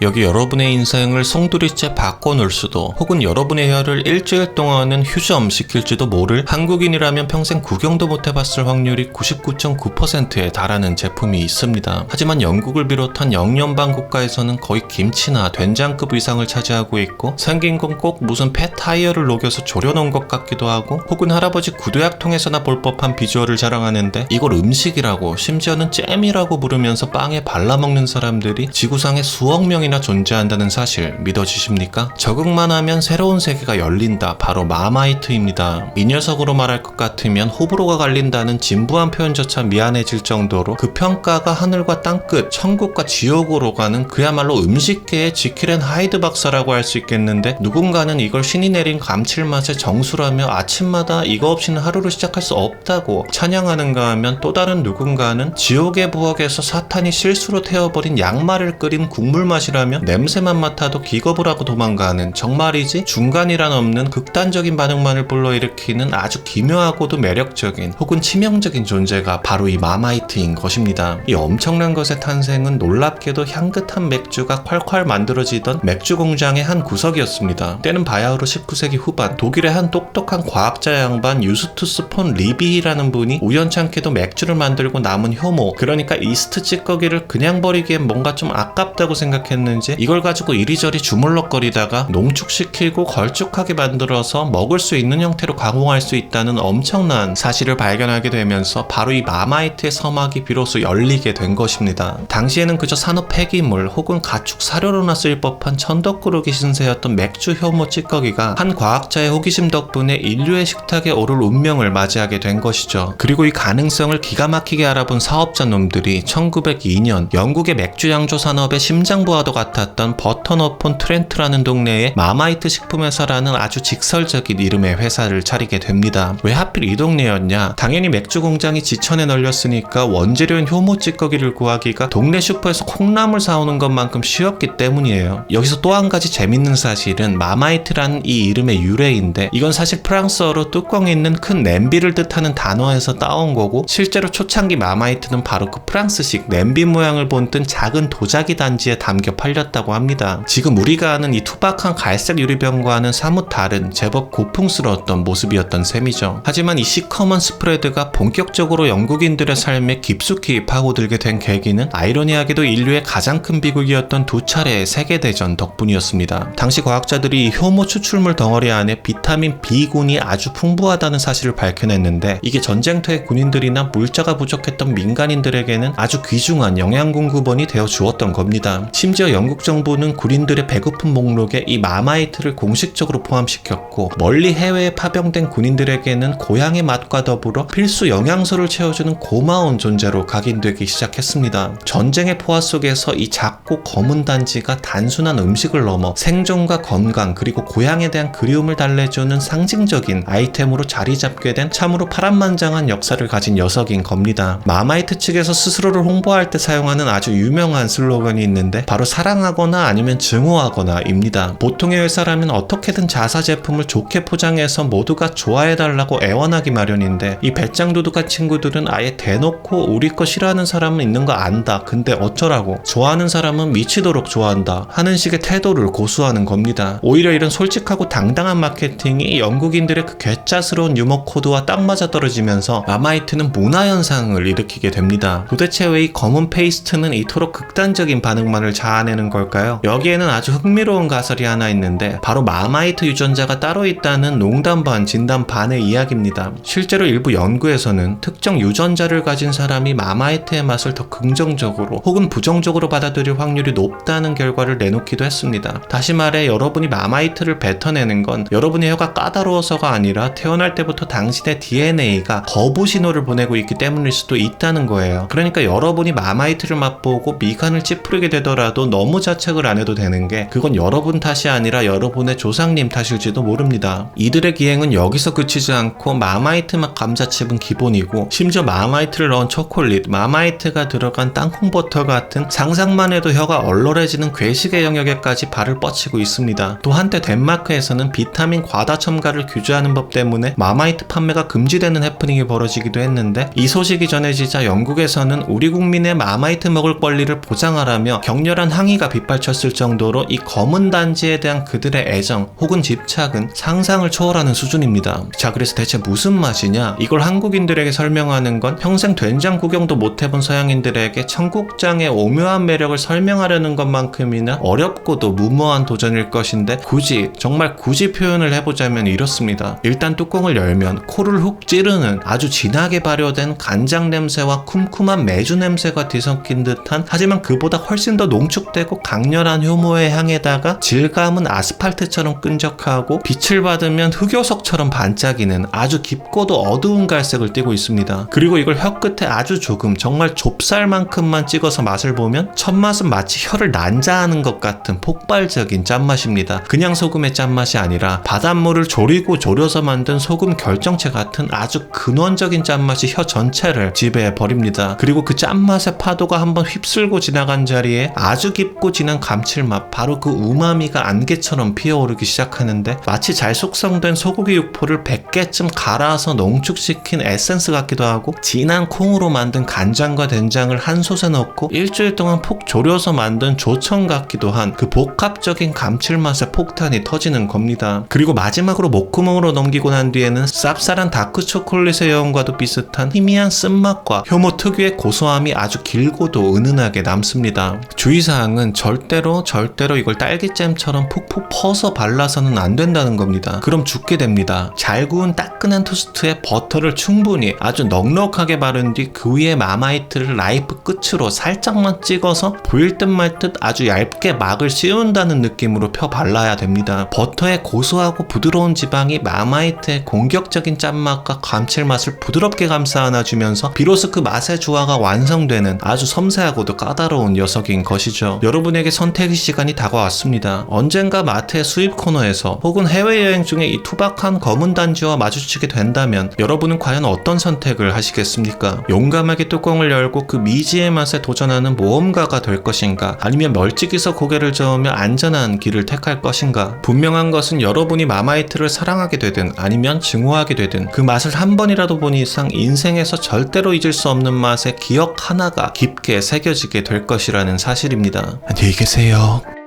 여기 여러분의 인생을 송두리째 바꿔놓을 수도 혹은 여러분의 혀를 일주일 동안은 휴점 시킬지도 모를 한국인이라면 평생 구경도 못 해봤을 확률이 99.9%에 달하는 제품이 있습니다. 하지만 영국을 비롯한 영연방 국가에서는 거의 김치나 된장급 이상을 차지하고 있고 생긴 건 꼭 무슨 폐 타이어를 녹여서 졸여놓은 것 같기도 하고 혹은 할아버지 구두약통에서나 볼 법한 비주얼을 자랑하는데 이걸 음식이라고 심지어는 잼이라고 부르면서 빵에 발라먹는 사람들이 지구상에 수억 명이 나 존재한다는 사실 믿어지십니까? 적응만 하면 새로운 세계가 열린다. 바로 마마이트입니다. 이 녀석으로 말할 것 같으면 호불호가 갈린다는 진부한 표현조차 미안해질 정도로 그 평가가 하늘과 땅끝, 천국과 지옥으로 가는 그야말로 음식계의 지킬앤 하이드 박사라고 할 수 있겠는데 누군가는 이걸 신이 내린 감칠맛의 정수라며 아침마다 이거 없이는 하루를 시작할 수 없다고 찬양하는가 하면 또 다른 누군가는 지옥의 부엌에서 사탄이 실수로 태워버린 양말을 끓인 국물 맛이라 며 냄새만 맡아도 기겁을 하고 도망가는 정말이지 중간이란 없는 극단적인 반응만을 불러일으키는 아주 기묘하고도 매력적인 혹은 치명적인 존재가 바로 이 마마이트인 것입니다. 이 엄청난 것의 탄생은 놀랍게도 향긋한 맥주가 콸콸 만들어지던 맥주 공장의 한 구석이었습니다. 때는 바야흐로 19세기 후반 독일의 한 똑똑한 과학자 양반 유스투스 폰 리비히라는 분이 우연찮게도 맥주를 만들고 남은 효모 그러니까 이스트 찌꺼기를 그냥 버리기엔 뭔가 좀 아깝다고 생각했는 지 이걸 가지고 이리저리 주물럭거리다가 농축시키고 걸쭉하게 만들어서 먹을 수 있는 형태로 가공할 수 있다는 엄청난 사실을 발견하게 되면서 바로 이 마마이트의 서막이 비로소 열리게 된 것입니다. 당시에는 그저 산업 폐기물 혹은 가축 사료로나 쓰일 법한 천덕꾸러기 신세였던 맥주 효모 찌꺼기가 한 과학자의 호기심 덕분에 인류의 식탁에 오를 운명을 맞이하게 된 것이죠. 그리고 이 가능성을 기가 막히게 알아본 사업자 놈들이 1902년 영국의 맥주 양조 산업의 심장부와도 같았던 버턴어폰 트렌트라는 동네에 마마이트 식품회사라는 아주 직설적인 이름의 회사를 차리게 됩니다. 왜 하필 이 동네였냐? 당연히 맥주 공장이 지천에 널렸으니까 원재료인 효모 찌꺼기를 구하기가 동네 슈퍼에서 콩나물 사오는 것만큼 쉬웠기 때문이에요. 여기서 또 한 가지 재밌는 사실은 마마이트라는 이 이름의 유래인데 이건 사실 프랑스어로 뚜껑에 있는 큰 냄비를 뜻하는 단어에서 따온 거고 실제로 초창기 마마이트는 바로 그 프랑스식 냄비 모양을 본뜬 작은 도자기 단지에 담겨 팔 렸다고 합니다. 지금 우리가 아는 이 투박한 갈색 유리병과는 사뭇 다른 제법 고풍스러웠던 모습이었던 셈이죠. 하지만 이 시커먼 스프레드가 본격적으로 영국인들의 삶에 깊숙이 파고들게 된 계기는 아이러니하게도 인류의 가장 큰 비극이었던 두 차례의 세계대전 덕분이었습니다. 당시 과학자들이 이 효모 추출물 덩어리 안에 비타민 B군이 아주 풍부하다는 사실을 밝혀냈는데 이게 전쟁터의 군인들이나 물자가 부족했던 민간인들에게는 아주 귀중한 영양 공급원이 되어 주었던 겁니다. 심지어 영국 정부는 군인들의 배고픈 목록에 이 마마이트를 공식적으로 포함시켰고 멀리 해외에 파병된 군인들에게는 고향의 맛과 더불어 필수 영양소를 채워주는 고마운 존재로 각인되기 시작했습니다. 전쟁의 포화 속에서 이 작고 검은 단지가 단순한 음식을 넘어 생존과 건강 그리고 고향에 대한 그리움을 달래주는 상징적인 아이템으로 자리 잡게 된 참으로 파란만장한 역사를 가진 녀석인 겁니다. 마마이트 측에서 스스로를 홍보할 때 사용하는 아주 유명한 슬로건이 있는데 바로 사랑하거나 아니면 증오하거나입니다. 보통의 회사라면 어떻게든 자사 제품을 좋게 포장해서 모두가 좋아해달라고 애원하기 마련인데 이 배짱도둑한 친구들은 아예 대놓고 우리 거 싫어하는 사람은 있는 거 안다. 근데 어쩌라고 좋아하는 사람은 미치도록 좋아한다. 하는 식의 태도를 고수하는 겁니다. 오히려 이런 솔직하고 당당한 마케팅이 영국인들의 그 괴짜스러운 유머 코드와 딱 맞아 떨어지면서 마마이트는 문화 현상을 일으키게 됩니다. 도대체 왜 이 검은 페이스트는 이토록 극단적인 반응만을 자아내 는 걸까요? 여기에는 아주 흥미로운 가설이 하나 있는데 바로 마마이트 유전자가 따로 있다는 농담 반 진담 반의 이야기입니다. 실제로 일부 연구에서는 특정 유전자를 가진 사람이 마마이트의 맛을 더 긍정적으로 혹은 부정적으로 받아들일 확률이 높다는 결과를 내놓기도 했습니다. 다시 말해 여러분이 마마이트를 뱉어내는 건 여러분의 혀가 까다로워서가 아니라 태어날 때부터 당신의 DNA가 거부 신호를 보내고 있기 때문일 수도 있다는 거예요. 그러니까 여러분이 마마이트를 맛보고 미간을 찌푸리게 되더라도 너무 자책을 안 해도 되는 게 그건 여러분 탓이 아니라 여러분의 조상님 탓일지도 모릅니다. 이들의 기행은 여기서 그치지 않고 마마이트 맛 감자칩은 기본이고 심지어 마마이트를 넣은 초콜릿, 마마이트가 들어간 땅콩버터 같은 상상만 해도 혀가 얼얼해지는 괴식의 영역에까지 발을 뻗치고 있습니다. 또 한때 덴마크에서는 비타민 과다 첨가를 규제하는 법 때문에 마마이트 판매가 금지되는 해프닝이 벌어지기도 했는데 이 소식이 전해지자 영국에서는 우리 국민의 마마이트 먹을 권리를 보장하라며 격렬한 항의 상의가 빗발쳤을 정도로 이 검은 단지에 대한 그들의 애정 혹은 집착은 상상을 초월하는 수준입니다. 자, 그래서 대체 무슨 맛이냐? 이걸 한국인들에게 설명하는 건 평생 된장 구경도 못 해본 서양인들에게 청국장의 오묘한 매력을 설명하려는 것만큼이나 어렵고도 무모한 도전일 것인데 굳이 정말 굳이 표현을 해보자면 이렇습니다. 일단 뚜껑을 열면 코를 훅 찌르는 아주 진하게 발효된 간장 냄새와 쿰쿰한 매주 냄새가 뒤섞인 듯한 하지만 그보다 훨씬 더 농축 되고 강렬한 효모의 향에다가 질감은 아스팔트처럼 끈적하고 빛을 받으면 흑요석처럼 반짝이는 아주 깊고도 어두운 갈색을 띠고 있습니다. 그리고 이걸 혀 끝에 아주 조금 정말 좁쌀만큼만 찍어서 맛을 보면 첫 맛은 마치 혀를 난자하는 것 같은 폭발적인 짠맛입니다. 그냥 소금의 짠맛이 아니라 바닷물을 졸이고 졸여서 만든 소금 결정체 같은 아주 근원적인 짠맛이 혀 전체를 지배해 버립니다. 그리고 그 짠맛의 파도가 한번 휩쓸고 지나간 자리에 아주 깊고 진한 감칠맛, 바로 그 우마미가 안개처럼 피어오르기 시작하는데 마치 잘 숙성된 소고기 육포를 100개쯤 갈아서 농축시킨 에센스 같기도 하고 진한 콩으로 만든 간장과 된장을 한 솥에 넣고 일주일 동안 푹 졸여서 만든 조청 같기도 한 그 복합적인 감칠맛의 폭탄이 터지는 겁니다. 그리고 마지막으로 목구멍으로 넘기고 난 뒤에는 쌉쌀한 다크 초콜릿의 여운과도 비슷한 희미한 쓴맛과 효모 특유의 고소함이 아주 길고도 은은하게 남습니다. 주의사항은 절대로 절대로 이걸 딸기잼처럼 푹푹 퍼서 발라서는 안 된다는 겁니다. 그럼 죽게 됩니다. 잘 구운 따끈한 토스트에 버터를 충분히 아주 넉넉하게 바른 뒤 그 위에 마마이트를 라이프 끝으로 살짝만 찍어서 보일 듯 말 듯 아주 얇게 막을 씌운다는 느낌으로 펴 발라야 됩니다. 버터의 고소하고 부드러운 지방이 마마이트의 공격적인 짠맛과 감칠맛을 부드럽게 감싸 안아주면서 비로소 그 맛의 조화가 완성되는 아주 섬세하고도 까다로운 녀석인 것이죠. 여러분에게 선택의 시간이 다가왔습니다. 언젠가 마트의 수입 코너에서 혹은 해외여행 중에 이 투박한 검은 단지와 마주치게 된다면 여러분은 과연 어떤 선택을 하시겠습니까? 용감하게 뚜껑을 열고 그 미지의 맛에 도전하는 모험가가 될 것인가? 아니면 멀찍이서 고개를 저으며 안전한 길을 택할 것인가? 분명한 것은 여러분이 마마이트를 사랑하게 되든 아니면 증오하게 되든 그 맛을 한 번이라도 본 이상 인생에서 절대로 잊을 수 없는 맛의 기억 하나가 깊게 새겨지게 될 것이라는 사실입니다. 안녕히 계세요.